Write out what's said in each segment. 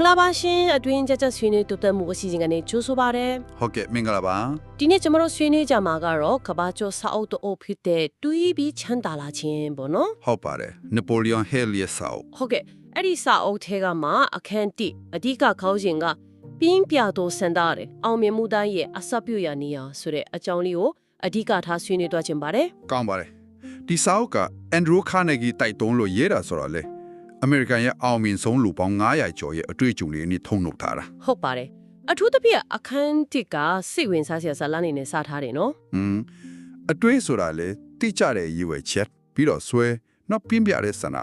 င်္ဂလာပါရှင်အတွင်းကြကြဆွေးနွေးတိုးတက်မှုအစီအစဉ်ကနေကြိုးဆိုပါရစေဟုတ်ကဲ့မင်္ဂလာပါဒီနေ့ကျွန်တော်တို့ဆွေးနွေးကြမှာကတော့ကဘာကျော်စာအုပ်တို့ဖြစ်တဲ့တူးပြီးချမ်းသာလာခြင်းပေါ့နော်ဟုတ်ပါတယ်နပိုလီယွန်ဟဲလ်ရဲ့စာအုပ်ဟုတ်ကဲ့အဲ့ဒီစာအုပ်ထဲကမှအခန်းတိအဓိကခေါင်းစဉ်ကပြင်းပြတော်စံတာတယ်အောင်မြင်မှုတိုင်းရဲ့အစပြုရနေရဆိုတဲ့အကြောင်းလေးကိုအဓိကထားဆွေးနွေးသွားခြင်းပါတယ်ကောင်းပါတယ်ဒီစာအုပ်ကအန်ဒရူးခါနေဂီတိုက်တွန်းလို့ရေးတာဆိုတော့လေ အမေရိကန်ရဲ့အောင်မြင်ဆုံးလူပေါင်း900ကျော်ရဲ့အတွေ့အကြုံတွေအနည်းထုံနှုတ်ထားတာဟုတ်ပါတယ်အထူးသဖြင့်အခန်းတိကစိတ်ဝင်စားစရာဇာတ်လမ်းနေနဲ့စထားတယ်နော်ဟွန်းအတွေ့ဆိုတာလေတိကျတဲ့ရည်ဝယ်ချက်ပြီးတော့ဆွဲနောက်ပြင်းပြတဲ့ဆန္ဒ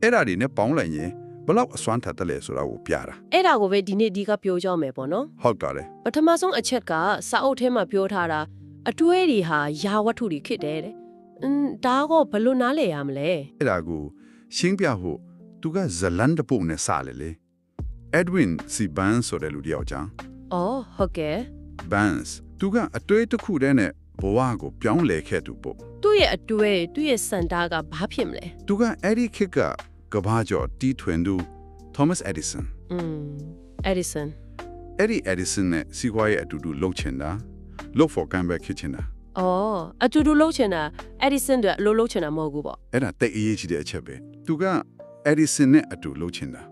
အဲ့ဒါတွေနဲ့ပေါင်းလိုက်ရင်ဘလောက်အစွမ်းထက်တယ်လဲဆိုတာကိုပြတာအဲ့ဒါကိုပဲဒီနေ့ဒီကပြောကြမယ်ပေါ့နော်ဟုတ်တယ်လေပထမဆုံးအချက်ကစာအုပ်ထဲမှာပြောထားတာအတွဲတွေဟာယာဝတ္ထုတွေဖြစ်တယ်တဲ့အင်းဒါကဘယ်လို့နားလဲရမလဲအဲ့ဒါကိုရှင်းပြဖို့ သူကဇလန်ဒပုတ်နဲ့စလေလေ Edwin C. Barnes ဆိုတဲ့လူတစ်ယောက်ကြောင့်အော်ဟုတ်ကဲ့ Barnes သူကအတွေ့တစ်ခုတည်းနဲ့ဘဝကိုပြောင်းလဲခဲ့သူပေါ့သူ့ရဲ့အတွဲသူ့ရဲ့စန်တာကဘာဖြစ်မလဲသူကအဲ့ဒီခေတ်ကကဘာကျော်တီထွင်သူ Thomas Edison อืม Edison အဲ့ဒီ Edison နဲ့စီးပွားရေးအတူတူလှုပ်ချင်တာလှုပ်ဖို့ကံပဲဖြစ်ချင်တာအော်အတူတူလှုပ်ချင်တာ Edison တို့အလိုလှုပ်ချင်တာမဟုတ်ဘူးပေါ့အဲ့ဒါတိတ်အရေးကြီးတဲ့အချက်ပဲသူက Edison နဲ့အတူလှုပ်ချင်တာ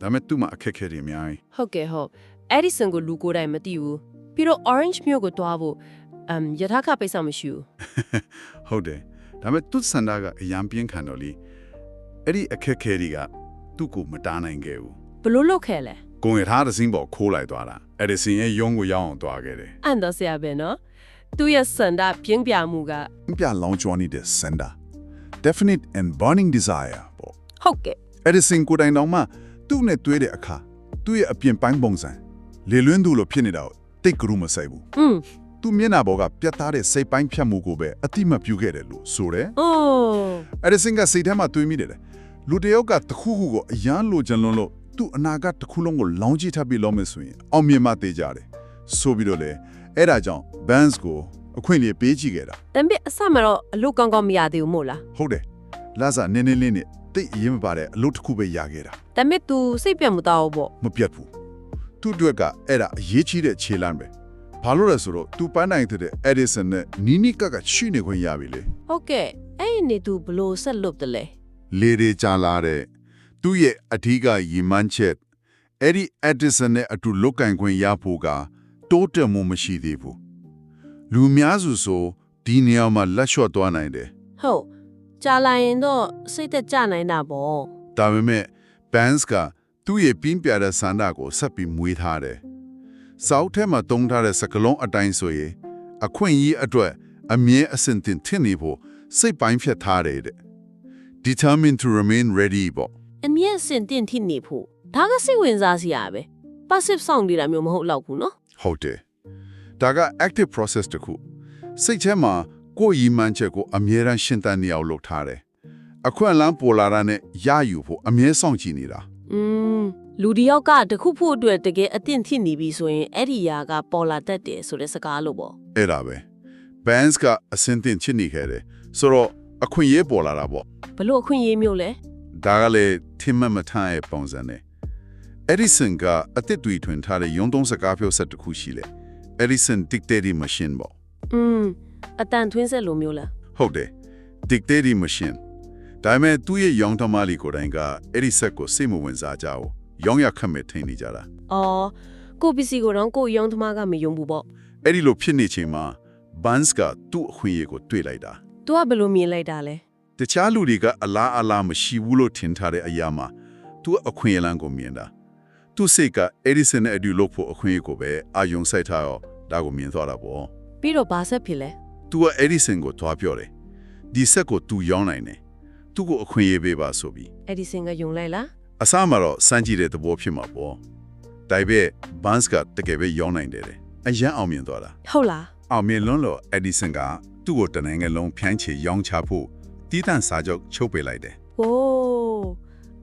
ဒါပေမဲ့သူ့မှာအခက်အခဲတွေအများကြီးဟုတ်ကဲ့ဟုတ် Edison ကိုလူကိုယ်တိုင်မသိဘူးပြီးတော့ Orange မြို့ကိုတွားဖို့အမ်ယထာခပိတ်ဆောင်မရှိဘူးဟုတ်တယ်ဒါပေမဲ့သူ့စန္ဒကအယံပြင်းခံတော့လေအဲ့ဒီအခက်အခဲတွေကသူ့ကိုမတားနိုင်ခဲ့ဘူးဘယ်လို့လုပ်ခဲ့လဲကိုယ်ရထားတဲ့စင်းပေါ်ခိုးလိုက်သွားတာ Edison ရဲ့ရုံးကိုရောက်အောင်သွားခဲ့တယ်အန်တော့ဆရာပဲနော်သူ့ရဲ့စန်တာပြင်းပြမှုကပြလောင်ကျွမ်းနေတဲ့ sender definite and burning desire ပေါ့ ဟုတ်ကဲ့ Edison ကိုယ်တိုင်တော့မှသူ့နဲ့တွေ့တဲ့အခါသူ့ရဲ့အပြင်ပိုင်းပုံစံလေလွန်းသူလိုဖြစ်နေတာကိုတိတ်ကရူးမဆိုင်ဘူးอืมသူမျက်နှာပေါ်ကပြတ်သားတဲ့စိတ်ပိုင်းဖြတ်မှုကိုပဲအတိမပြုခဲ့တယ်လို့ဆိုတယ်အိုး Edison ကစိတ်ထဲမှာတွေးမိတယ်လေလူတစ်ယောက်ကတစ်ခုခုကိုအရန်လိုချင်လွန်းလို့သူ့အနာကတစ်ခုလုံးကိုလောင်းကြည့်ထပ်ပြီးလောမယ်ဆိုရင်အောင်မြင်မှသေးကြတယ်ဆိုပြီးတော့လေအဲ့ဒါကြောင့် Vance ကိုအခွင့်အရေးပေးကြည့်ခဲ့တာတမ်ဘစ်အစမတော့အလုပ်ကောင်းကောင်းမရသေးဘူးမို့လားဟုတ်တယ်လာစာနင်းနင်းလေးနဲ့ တိတ်အရင်မပါတဲ့အလုပ်တစ်ခုပဲရခဲ့တာတမ်ဘစ် तू စိတ်ပြတ်မတော့ဘူးပေါ့မပြတ်ဘူးသူ့အတွက်ကအဲ့ဒါအရေးကြီးတဲ့ခြေလမ်းပဲဘာလို့လဲဆိုတော့သူပန်းနိုင်တဲ့ Edison နဲ့နီနီကကရှိနေခွင့်ရပြီလေဟုတ်ကဲ့အဲ့ဒီနေ तू ဘလို့ဆက်လုပ်တယ်လဲလေတွေကြာလာတဲ့သူ့ရဲ့အထီးကရည်မှန်းချက်အဲ့ဒီ Edison နဲ့အတူလုတ်ကင်ခွင့်ရဖို့ကတိုးတက်မှုမရှိသေးဘူးလူများစုဆိုဒီနေရာမှာလက်လျှော့သွားနိုင်တယ်ဟုတ် ကြာလာရင်တော့စိတ်သက်ကြနိုင်တာပေါ့ဒါပေမဲ့ Bands ကသူ့ရဲ့ပြင်းပြတဲ့ဆန္ဒကိုဆက်ပြီးမွေးထားတယ်။စောက်ထဲမှာတုံးထားတဲ့စကလုံးအတိုင်းဆိုရင်အခွင့်အရေးအတွက်အမြဲအဆင်သင့်ထင်နေဖို့စိတ်ပိုင်းဖြတ်ထားတယ်တဲ့။ Determined to remain ready ပေါ့အမြင့်စင်တင်ထိနေဖို့ဒါကစိတ်ဝင်စားစရာပဲ passive sound နေတာမျိုးမဟုတ်တော့ဘူးနော်။ဟုတ်တယ်။ဒါက active process တစ်ခု။စိတ်ထဲမှာ ကိုယ်ရည်မှန်းချက်ကိုအမြဲတမ်းရှင်းတန်းနေအောင်လုပ်ထားတယ်။အခွင့်အလမ်းပေါ်လာတာနဲ့ရယူဖို့အမြဲစောင့်ကြည့်နေတာ อืมလူတစ်ယောက်ကတခုဖို့အတွက်တကယ်အသင့်ထိနေပြီဆိုရင်အဲ့ဒီຢာကပေါ်လာတတ်တယ်ဆိုတဲ့စကားလို့ပေါ့ ။အဲ့ဒါပဲ။ Bands ကအဆင်သင့်ချစ်နေခဲ့တယ်။ဆိုတော့အခွင့်အရေးပေါ်လာတာပေါ့ ဘလို့အခွင့်အရေးမျိုးလဲ ဒါကလေထင်မှတ်မထရဲ့ပုံစံနဲ့ Edison ကအတစ်တွေထွင်ထားတဲ့ရုံးသုံးစကားပြောဆက်တစ်ခုရှိလေ Edison dictating machine ပေါ့ อืม အတန်ထွင်းဆက်လိုမျိုးလားဟုတ်တယ် dictating machine ဒါပေမဲ့သူ့ရဲ့ရောင်းသမားလေးကိုယ်တိုင်ကအဲ့ဒီဆက်ကိုစိတ်မဝင်စားကြဘူးရောင်းရခက်မဲ့ထိန်နေကြတာအော်ကိုပစ္စည်းကိုတော့ကိုရောင်းသမားကမယုံဘူးပေါ့အဲ့ဒီလိုဖြစ်နေချိန်မှာ Buns ကသူ့အခွင့်အရေးကိုတွေ့လိုက်တာ။ तू ကဘယ်လိုမြင်လိုက်တာလဲတခြားလူတွေကအလားအလားမရှိဘူးလို့ထင်ထားတဲ့အရာမှာသူအခွင့်အလမ်းကိုမြင်တာသူစိတ်က Edison နဲ့အတူလုပ်ဖို့အခွင့်အရေးကိုပဲအာယုံစိုက်ထားရောဒါကိုမြင်သွားတာပေါ့။ပြီးတော့ဘာဆက်ဖြစ်လဲ သူက Edison ကိုတွားပြောတယ်ဒီဆက်ကိုသူရောင်းနိုင်တယ်သူ့ကိုအခွင့်အရေးပေးပါဆိုပြီး။ Edison ကယုံလိုက်လားအစမှာတော့စမ်းကြည့်တဲ့သဘောဖြစ်မှာပေါ့ဒါပေမဲ့ Buns ကတကယ်ပဲရောင်းနိုင်တယ်တဲ့အရန်အောင်မြင်သွားတာ။ဟုတ်လားအောင်မြင်လွန်းလို့ Edison ကသူ့ကိုတနင်္ဂနွေလုံးဖြန်းချေရောင်းချဖို့တီးတန့်စာချုပ်ချုပ်ပေးလိုက်တယ်။ဟိုး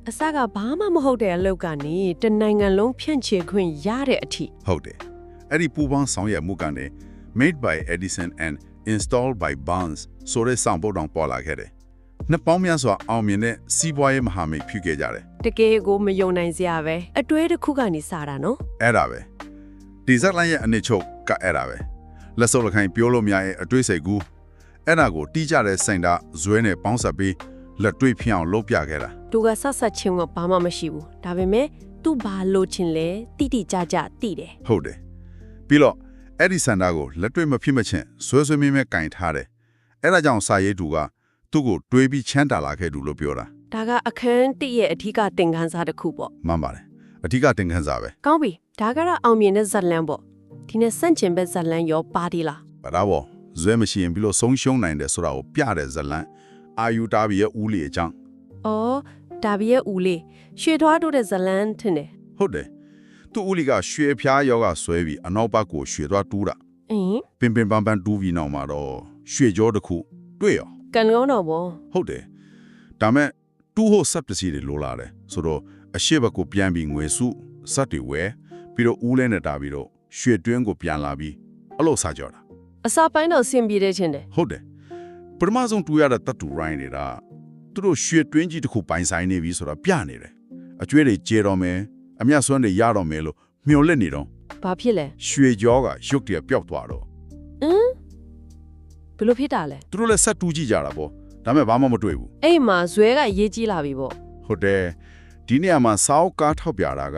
အစကဘာမှမဟုတ်တဲ့အလုပ်ကနေတနိုင်ငံလုံးဖြန့်ချေခွင့်ရတဲ့အထိဟုတ်တယ်အဲ့ဒီပူပေါင်းဆောင်ရွက်မှုကနေ made by Edison and installed by Barnes ဆိုတဲ့ဆောင်ပုဒ်တောင်ပေါ်လာခဲ့တယ်နှစ်ပေါင်းများစွာအောင်မြင်တဲ့စီးပွားရေးမဟာမိတ်ဖြစ်ခဲ့ကြတယ်တကယ်ကိုမယုံနိုင်စရာပဲအတွဲတစ်ခုကနေစတာနော်အဲ့ဒါပဲဒီဇက်လိုင်းရဲ့အနစ်ချုပ်ကအဲ့ဒါပဲလက်စုပ်လက်ခိုင်းပြောလို့မရရဲ့အတွေ့အစိတ်ကူအဲ့ဒါကိုတီးကြတဲ့စိန်တာဇွဲနဲ့ပေါင်းဆက်ပြီးလက်တွေ့ဖြစ်အောင်လုပ်ပြခဲ့တာသူကဆက်ဆက်ချင်းကဘာမှမရှိဘူးဒါပေမဲ့သူဘာလို့ချင်းလဲတိတိကျကျသိတယ်ဟုတ်တယ်ပြီးတော့ အဲ့ဒီစန္ဒာကိုလက်တွေ့မဖြစ်မချင်းဆွဲဆွဲမင်းမဲကင်ထားတယ်အဲ့ဒါကြောင့်စာရေးသူကသူ့ကိုတွေးပြီးချမ်းတာလာခဲ့သူလို့ပြောတာဒါကအခန်းတစ်ရဲ့အထူးကသင်ခန်းစာတစ်ခုပေါ့မှန်ပါတယ်အဓိကသင်ခန်းစာပဲကောင်းပြီဒါကတော့အောင်မြင်တဲ့ဇက်လန်ပေါ့ဒီနဲ့စန့်ကျင်ဘက်ဇက်လန်ရောပါတီလားဗဒါဘောဇွဲမရှိရင်ပြီးလို့ဆုံးရှုံးနိုင်တယ်ဆိုတာကိုပြတဲ့ဇလန်အာယူတာဘီရဲ့ဦးလီအကြောင်းအော်ဒါဘီရဲ့ဦးလေးရွှေထွားတို့တဲ့ဇလန်ထင်တယ်ဟုတ်တယ် သူ့ဦးလီကရွှေဖျားယောဂဆွဲပြီးအနောက်ဘက်ကိုရွှေသွားတူးတာအင်းပင်ပင်ပန်းပန်းတူးပြီးနောက်မှာတော့ရွှေကြောတစ်ခုတွေ့ရောကန်ကောင်းတော့ဗောဟုတ်တယ်ဒါမဲ့တူးဖို့စက်ပစ္စည်းတွေလိုလာတယ်ဆိုတော့အရှိဘက်ကိုပြန်ပြီးငွေစုစက်တွေဝဲပြီးတော့ဦးလဲနေတာပြီးတော့ရွှေတွင်းကိုပြန်လာပြီးအလို့စားကြတာအစာပိုင်းတော့ဆင်ပြေတဲ့ချင်းတယ်ဟုတ်တယ်ပထမဆုံးတူရတဲ့တတ်တူရိုင်းနေတာသူတို့ရွှေတွင်းကြီးတစ်ခုပိုင်ဆိုင်နေပြီဆိုတာပြနေတယ်အကျွေးတွေကျေတော့မယ် အမျက်စွမ်းတွေရတော့မယ်လို့မျှော်လင့်နေတော့ဘာဖြစ်လဲရွှေကြောကရုတ်တရက်ပျောက်သွားတော့ဘယ်လိုဖြစ်တာလဲသူတို့လည်းဆက်တူးကြည့်ကြတာပေါ့ဒါမဲ့ဘာမှမတွေ့ဘူးအဲ့မှာဇွဲကရေးကြီးလာပြီဗောဟုတ်တယ်ဒီနေရာမှာစောက်ကားထောက်ပြတာက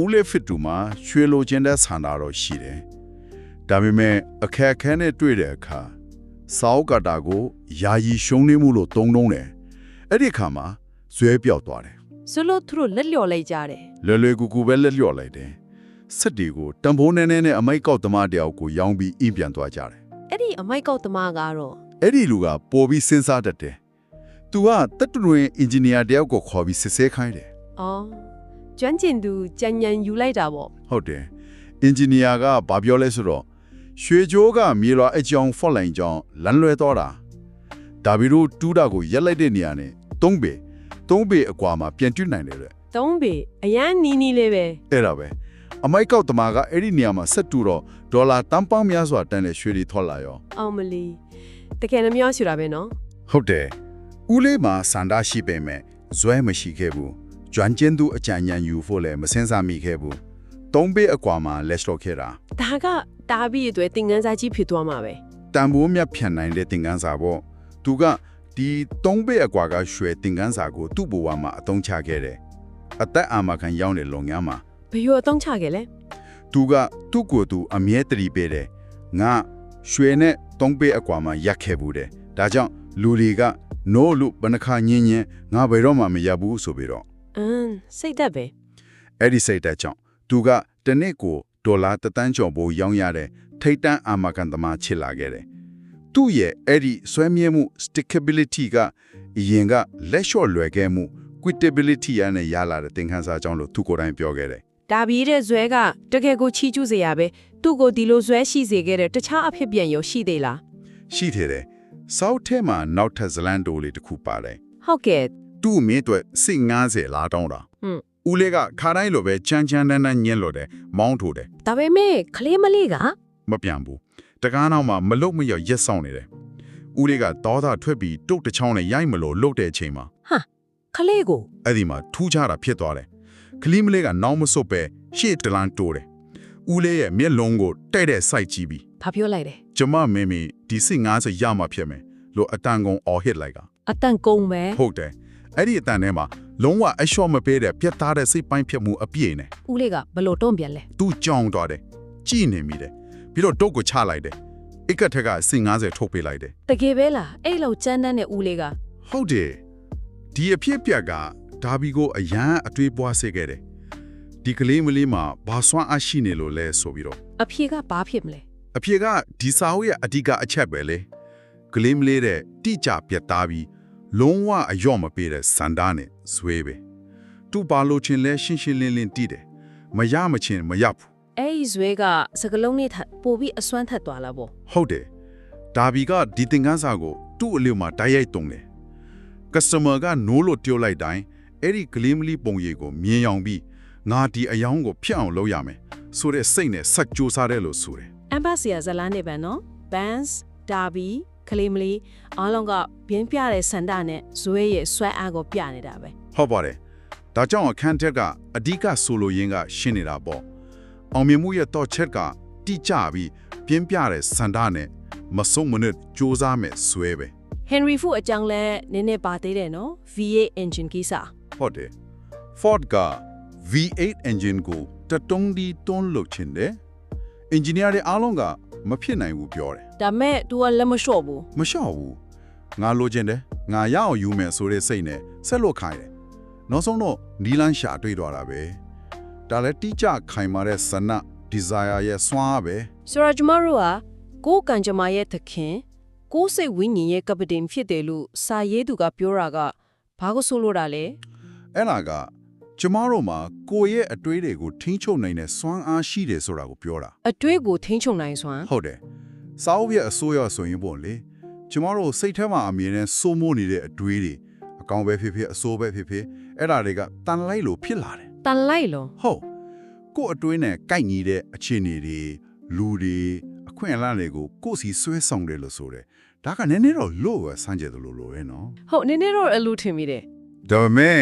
ဦးလေးဖစ်တူမှာရွှေလိုချင်တဲ့ဆန္ဒတော့ရှိတယ်ဒါပေမဲ့အခက်အခဲနဲ့တွေ့တဲ့အခါစောက်ကတာကိုယာယီရှုံးနေမှုလို့သုံးနှုံးတယ်အဲ့ဒီအခါမှာဇွဲပြောက်သွားတယ် ဆိုလို့သူတို့လက်လျော်လိုက်ကြတယ်လွယ်လွယ်ကူကူပဲလက်လျော့လိုက်တယ်စက်တီကိုတံပိုးနဲနဲနဲ့အမိုက်ကောက်သမားတယောက်ကိုရောင်းပြီးအိမ်ပြန်သွားကြတယ်အဲ့ဒီအမိုက်ကောက်သမားကတော့အဲ့ဒီလူကပေါ်ပြီးစဉ်းစားတတ်တယ်သူကတက်တူရင်အင်ဂျင်နီယာတယောက်ကိုခေါ်ပြီးစစ်ဆေးခိုင်းတယ်အော်ကျွမ်းကျင်သူကြံညံယူလိုက်တာဗောဟုတ်တယ်အင်ဂျင်နီယာကဘာပြောလဲဆိုတော့ရွှေကြိုးကမြေလွာအကြောင်းဖော့လိုင်းကြောင်းလမ်းလွဲတော့တာဒါဘီတို့တူးတာကိုရက်လိုက်တဲ့နေရာနဲ့သုံးပေ သုံးပေအကွာမှာပြန်တွနိုင်တယ်တဲ့သုံးပေအရန်နီးနီးလေးပဲအဲ့ဒါပဲအမိုက်ကောက်တမာကအဲ့ဒီနေရာမှာဆက်တူတော့ဒေါ်လာတန်ပေါင်းများစွာတန်တဲ့ရွှေတွေထွက်လာရောအောင်မလီတကယ်နှမျောရှူတာပဲနော်ဟုတ်တယ်ဦးလေးမှာစန္ဒရှိပေမဲ့ဇွဲမရှိခဲ့ဘူးကျွမ်းကျင်သူအကြံဉာဏ်ယူဖို့လည်းမစင်စားမိခဲ့ဘူးသုံးပေအကွာမှာလက်တော့ခဲ့တာဒါကတားပြီးအတွေ့သင်ငန်းစာကြီးဖြစ်သွားမှာပဲတန်ဖိုးမြတ်ဖြန်နိုင်တဲ့သင်ခန်းစာပေါ့သူက ဒီသုံးပေအကွာကရွှေသင်ခန်းစာကိုသူ့ဘဝမှာအသုံးချခဲ့တယ်အသက်အာမခံရောက်တဲ့လုံငန်းမှာဘယ်လိုအသုံးချခဲ့လဲသူကသူ့ကိုယ်သူအမြဲတရီပေးတယ်ငါရွှေနဲ့သုံးပေအကွာမှာရက်ခဲ့ဘူးတယ်ဒါကြောင့်လူတွေကနိုးလို့ဘဏ္ဍခါညင်းညင်းငါဘယ်တော့မှမရဘူးဆိုပြီးတော့အင်းစိတ်သက်ပဲအဲ့ဒီစိတ်တက်ကြောင့်သူကတစ်နှစ်ကိုဒေါ်လာတစ်တန်းကျော်ပိုရောင်းရတဲ့ထိတ်တန့်အာမခံသမားချစ်လာခဲ့တယ်။ သူ့ရဲ့အဲ့ဒီဆွဲမြဲမှု stickability ကအရင်ကလက်လျှော့လွယ်ခဲ့မှု quitability ရနဲ့ရလာတဲ့သင်ခန်းစာကြောင့်လို့သူကိုယ်တိုင်ပြောခဲ့တယ်ဒါပြီးတဲ့ဇွဲကတကယ်ကိုချီးကျူးစေရပဲသူ့ကိုဒီလိုဇွဲရှိစေခဲ့တဲ့တခြားအဖြစ်ပြန်ရောရှိသေးလား။ရှိသေးတယ်။ South ထဲမှာနောက်ထပ်ဇလန်တိုလေးတစ်ခုပါတယ်ဟုတ်ကဲ့။သူ့မင်းအတွက်စိတ်90လာတောင်းတာဟွန်း။ဦးလေးကခါတိုင်းလိုပဲချမ်းချမ်းတန်းတန်းညင်းလို့တယ်မောင်းထိုးတယ်ဒါပေမဲ့ခလေးမလေးကမပြန်ဘူး တကားနောက်မှာမလုတ်မရရက်ဆောင်နေတယ်ဦးလေးကတောသားထွက်ပြီးတုတ်တစ်ချောင်းနဲ့ရိုက်မလို့လုတ်တဲ့အချိန်မှာခလေးကိုအဲ့ဒီမှာထူးခြားတာဖြစ်သွားတယ်ကလီမလေးကနောင်မစွတ်ပဲရှေ့တလန်တိုးတယ်ဦးလေးရဲ့မျက်လုံးကိုတဲ့တဲ့စိုက်ကြည့်ပြီးဘာပြောလိုက်တယ်ကျမမင်းမင်းဒီစိတ်90ရမှဖြစ်မယ်လို့အတန်ကုန်အော်ဟစ်လိုက်ကအတန်ကုန်ပဲဟုတ်တယ်အဲ့ဒီအတန်ထဲမှာလုံးဝအလျှော့မပေးတဲ့ပြတ်သားတဲ့စိတ်ပိုင်းဖြစ်မှုအပြည့်နဲ့ဦးလေးကဘလို့တုံ့ပြန်လဲသူ့ကြောင်သွားတယ်ကြည်နေမိတယ် ပြီးတော့တုတ်ကိုချလိုက်တယ်အိတ်ကထက်ကစိတ်90ထုတ်ပေးလိုက်တယ်တကယ်ပဲလားအဲ့လောက်ကြမ်းတမ်းတဲ့ဦးလေးကဟုတ်တယ်ဒီအဖြစ်အပျက်ကဒါဘီကိုအရန်အတွေးပွားစေခဲ့တယ်ဒီကလေးမလေးမှာဘာစွမ်းအရှိနေလို့လဲဆိုပြီးတော့အဖြေကဘာဖြစ်မလဲအဖြစ်ကဒီစာအုပ်ရဲ့အဓိကအချက်ပဲလေကလေးမလေးတဲ့တိကျပြတ်သားပြီးလုံးဝအယော့မပေးတဲ့စန္ဒာနဲ့ဇွဲပဲသူဘာလို့ချင်းလဲရှင်းရှင်းလင်းလင်းတည်တယ်မရမချင်းမရဘူး အဲ့ဒီဇွဲကစကလုံးနဲ့ထပ်ပို့ပြီးအစွမ်းထက်သွားလာပေါ့ဟုတ်တယ်ဒါဘီကဒီသင်ခန်းစာကိုသူ့အလျော်မှာတိုက်ရိုက်တုံတယ် customer ကနိုးလို့ပြောလိုက်တိုင်းအဲ့ဒီ gleam လီပုံရိပ်ကိုမြင်အောင်ပြီးငါဒီအယောင်ကိုဖျက်အောင်လုပ်ရမယ်ဆိုတဲ့စိတ်နဲ့ဆက်ကြိုးစားတယ်လို့ဆိုတယ်အမ်ဘတ်စီယာဇလန်နေပဲနော်ဘန်စ်ဒါဘီကလေးမလေးအားလုံးကပြင်းပြတဲ့စန္ဒနဲ့ဇွဲရဲ့ဆွဲအားကိုပြနေတာပဲဟုတ်ပါတယ်ဒါကြောင့်အခန်းထက်ကအဓိကဆိုလိုရင်းကရှင်းနေတာပေါ့ အောင်မြင်မှုရဲ့တော့ချက်ကတိကျပြီးပြင်းပြတဲ့စန္ဒနဲ့မဆုံးမနစ်စူးစမ်းမဲ့ဆွဲပဲ Henry Fu အကြောင်းလဲနည်းနည်းပါသေးတယ်နော် V8 engine ကိစ္စဟုတ်တယ် Ford က V8 engine ကိုတတုံးဒီတွန်းလုပ်ချင်တယ် engineer တွေအားလုံးကမဖြစ်နိုင်ဘူးပြောတယ်ဒါမဲ့ तू ကလက်မလျှော့ဘူးမလျှော့ဘူးငါလိုချင်တယ်ငါရအောင်ယူမယ်ဆိုတဲ့စိတ်နဲ့ဆက်လို့ခိုင်းတယ်နောက်ဆုံးတော့နီလန်းရှာတွေ့သွားတာပဲ ဒါလည်းတိကျခိုင်မာတဲ့ဆန္ဒ desire ရဲ့စွမ်းအားပဲဆိုတော့ကျမတို့ကကိုယ်ကံကြမ္မာရဲ့သခင်ကိုယ်စိတ်ဝိညာဉ်ရဲ့ကပတိန်ဖြစ်တယ်လို့စာရေးသူကပြောတာကဘာကိုဆိုလိုတာလဲအဲ့ဒါကကျမတို့မှာကိုယ့်ရဲ့အတွေးတွေကိုထိ ंछ ချုပ်နိုင်တဲ့စွမ်းအားရှိတယ်ဆိုတာကိုပြောတာအတွေးကိုထိန်းချုပ်နိုင်စွမ်းဟုတ်တယ်စာအုပ်ရဲ့အစိုးရဆိုရင်ပေါ့လေကျမတို့စိတ်ထဲမှာအမြင်နဲ့စိုးမိုးနေတဲ့အတွေးတွေအကောင်ပဲဖြစ်ဖြစ်အစိုးပဲဖြစ်ဖြစ်အဲ့ဒါတွေကတန်လိုက်လို့ဖြစ်လာတယ် တန်လိုက်လုံးဟုတ်ကို့အတွင်းနဲ့ကိုက်ညီတဲ့အခြေအနေတွေလူတွေအခွင့်အလမ်းတွေကိုကိုယ့်စီဆွဲဆောင်တယ်လို့ဆိုတယ်ဒါကနည်းနည်းတော့လို့ပဲစမ်းကြတယ်လို့လို့ပဲနော်ဟုတ်နည်းနည်းတော့အလိုထင်မိတယ်ဒါပေမဲ့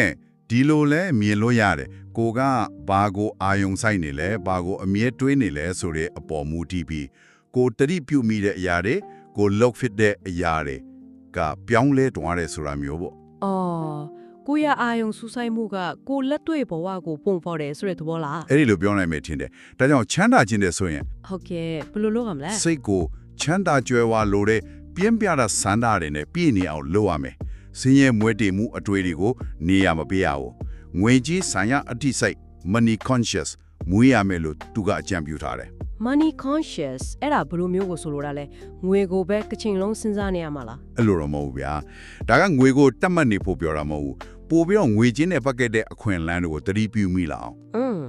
ဒီလိုလဲမြင်လို့ရတယ်ကိုကဘာကိုအာယုံဆိုင်နေလဲဘာကိုအမြဲတွေးနေလဲဆိုတဲ့အပေါ်မူတည်ပြီးကိုတတိပြုမိတဲ့အရာတွေကိုလောက်ဖစ်တဲ့အရာတွေကပြောင်းလဲတွားတယ်ဆိုတာမျိုးပေါ့အော် ကိုရအာယုံစူးဆိုင်မှုကကိုလက်တွေ့ဘဝကိုပုံဖော်တယ်ဆိုတဲ့သဘောလားအဲ့ဒီလိုပြောနိုင်မယ်ထင်တယ်ဒါကြောင့်ချမ်းသာခြင်းတဲ့ဆိုရင်ဟုတ်ကဲ့ဘယ်လိုလုပ်ရမလဲစိတ်ကိုချမ်းသာကြွယ်ဝလိုတဲ့ပြင်းပြတာစန္ဒာတွေနဲ့ပြည့်နေအောင်လုပ်ရမယ်။စင်းရဲမွဲတေမှုအတွေ့တွေကိုနေရမပေးရဘူး။ငွေကြီးဆိုင်ရာအတိစိတ် money conscious မွေးရမယ်လို့သူကအကြံပြုထားတယ် money conscious အဲ့ဒါဘယ်လိုမျိုးကိုဆိုလိုတာလဲငွေကိုပဲကချင်လုံးစဉ်းစားနေရမှာလား။အဲ့လိုတော့မဟုတ်ဘူးဗျာ။ဒါကငွေကိုတတ်မှတ်နေဖို့ပြောတာမဟုတ်ဘူး။ ပို့ပြီးတော့ငွေချင်းနဲ့ပတ်သက်တဲ့အခွင့်အလမ်းတွေကိုတတိပြုမိလာအောင်อืม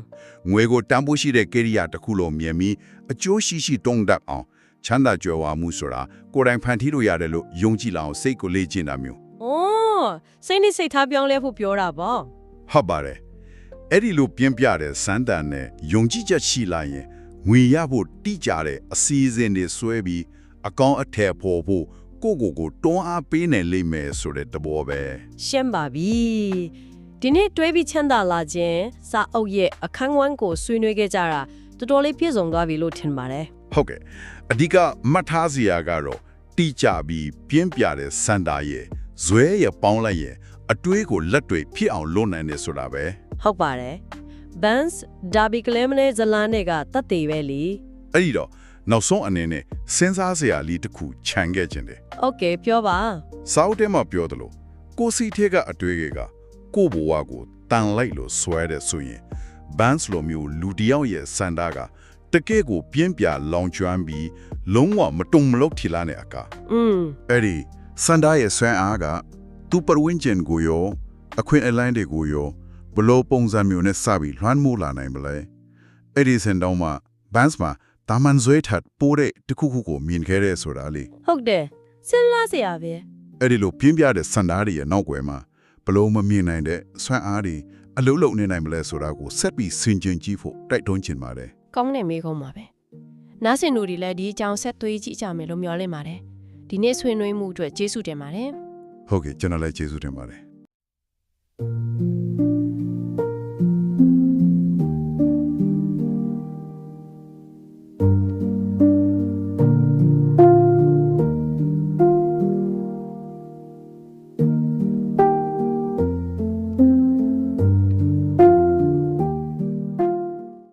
ငွေကိုတန်ဖိုးရှိတဲ့ကိရိယာတစ်ခုလုံးမြင်ပြီးအကျိုးရှိရှိတုံးတတ်အောင်ချမ်းသာကြွယ်ဝမှုဆိုတာကိုယ်တိုင်ဖန်တီးလို့ရတယ်လို့ယုံကြည်လာအောင်စိတ်ကိုလေ့ကျင့်တာမျိုးဩစိတ်နဲ့စိတ်ထားပြောင်းလဲဖို့ပြောတာပေါ့ဟုတ်ပါတယ်အဲ့ဒီလိုပြင်းပြတဲ့စမ်းတန်နဲ့ယုံကြည်ချက်ရှိလာရင်ငွေရဖို့တိကျတဲ့အစီအစဉ်တွေဆွဲပြီးအကောင့်အထည်ဖို့ဖို့ ကိုယ့်ကိုယ်ကိုတွန်းအားပေးနိုင်လိမ့်မယ်ဆိုတဲ့သဘောပဲရှင်းပါပြီဒီနေ့တွဲပြီးချမ်းသာလာခြင်းစာအုပ်ရဲ့အခန်းဝန်းကိုဆွေးနွေးခဲ့ကြတာတော်တော်လေးပြည့်စုံသွားပြီလို့ထင်ပါတယ်ဟုတ်ကဲ့အဓိကမှတ်ထားစရာကတော့တိကျပြီးပြင်းပြတဲ့စန္ဒာရဲ့ဇွဲရပေါင်းလိုက်ရဲ့အတွေးကိုလက်တွေဖြစ်အောင်လုပ်နိုင်တယ်ဆိုတာပဲဟုတ်ပါတယ် Vans Derby Clemene ဇလန်တွေကတတ်သေးပဲလीအဲ့ဒီတော့ နောက်ဆုံးအနေနဲ့စဉ်းစားစရာလေးတစ်ခုခြံခဲ့ခြင်းတယ်။ Okay ပြောပါ။စောက်တဲမှာပြောသလိုကိုစီထက်ကအတွေ့အကြုံကကို့ဘဝကိုတန်လိုက်လို့ဆွဲတဲ့ဆိုရင် Vans လိုမျိုးလူတယောက်ရဲ့စန္ဒာကတကယ့်ကိုပြင်းပြလောင်ကျွမ်းပြီးလုံးဝမတုံမလောက်ထီလာတဲ့အကာ။อืมအဲ့ဒီစန္ဒာရဲ့ဆွမ်းအားကသူ့ပတ်ဝန်းကျင်ကိုရောအခွင့်အလမ်းတွေကိုရောဘလို့ပုံစံမျိုးနဲ့စပြီးလွှမ်းမိုးလာနိုင်မလဲ။အဲ့ဒီစင်တောင်းမှာ Vans မှာ တာမန်ဇွဲထတ်ပိုးတဲ့တစ်ခုခုကိုမြင်ခဲ့တဲ့ဆိုတာလေဟုတ်တယ်စဉ်းစားစရာပဲအဲ့ဒီလိုပြင်းပြတဲ့စန္ဒာတွေရဲ့နောက်ွယ်မှာဘလို့မမြင်နိုင်တဲ့ဆွမ်းအားတွေအလုံးလုံးနေနိုင်မလဲဆိုတာကိုဆက်ပြီးဆင်ခြင်ကြည့်ဖို့တိုက်တွန်းချင်ပါတယ်ကောင်းတဲ့မေးခွန်းပါပဲနားဆင်တို့တွေလည်းဒီအကြောင်းဆက်သွေးကြည့်ကြမယ်လို့မျှော်လင့်ပါတယ်ဒီနေ့ဆွေးနွေးမှုအတွက်ကျေးဇူးတင်ပါတယ်ဟုတ်ကဲ့ကျွန်တော်လည်းကျေးဇူးတင်ပါတယ်